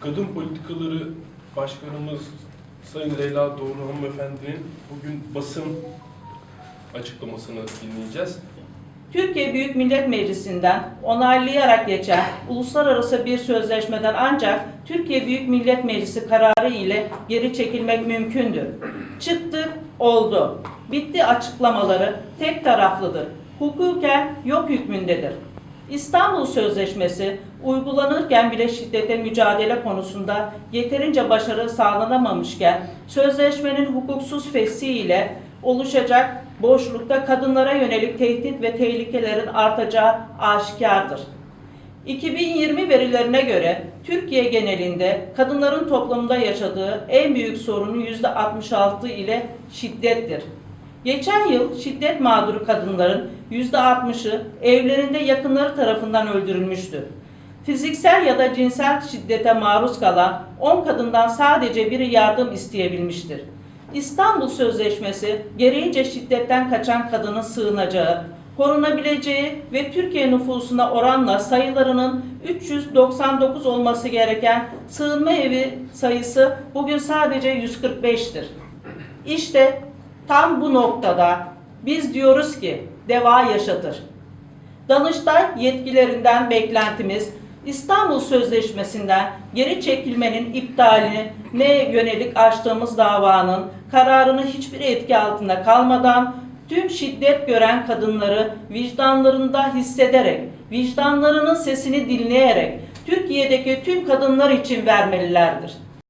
Kadın Politikaları Başkanımız Sayın Leyla Doğru Hanımefendi'nin bugün basın açıklamasını dinleyeceğiz. Türkiye Büyük Millet Meclisi'nden onaylayarak geçen uluslararası bir sözleşmeden ancak Türkiye Büyük Millet Meclisi kararı ile geri çekilmek mümkündür. Çıktı, oldu. Bitti açıklamaları tek taraflıdır. Hukuken yok hükmündedir. İstanbul Sözleşmesi uygulanırken bile şiddete mücadele konusunda yeterince başarı sağlanamamışken sözleşmenin hukuksuz feshiyle oluşacak boşlukta kadınlara yönelik tehdit ve tehlikelerin artacağı aşikardır. 2020 verilerine göre Türkiye genelinde kadınların toplumda yaşadığı en büyük sorunu %66 ile şiddettir. Geçen yıl şiddet mağduru kadınların %60'ı evlerinde yakınları tarafından öldürülmüştür. Fiziksel ya da cinsel şiddete maruz kalan 10 kadından sadece biri yardım isteyebilmiştir. İstanbul Sözleşmesi gereğince şiddetten kaçan kadının sığınacağı, korunabileceği ve Türkiye nüfusuna oranla sayılarının 399 olması gereken sığınma evi sayısı bugün sadece 145'tir. İşte tam bu noktada biz diyoruz ki deva yaşatır. Danıştay yetkilerinden beklentimiz İstanbul Sözleşmesi'nden geri çekilmenin iptalini ne yönelik açtığımız davanın kararını hiçbir etki altında kalmadan tüm şiddet gören kadınları vicdanlarında hissederek, vicdanlarının sesini dinleyerek Türkiye'deki tüm kadınlar için vermelilerdir.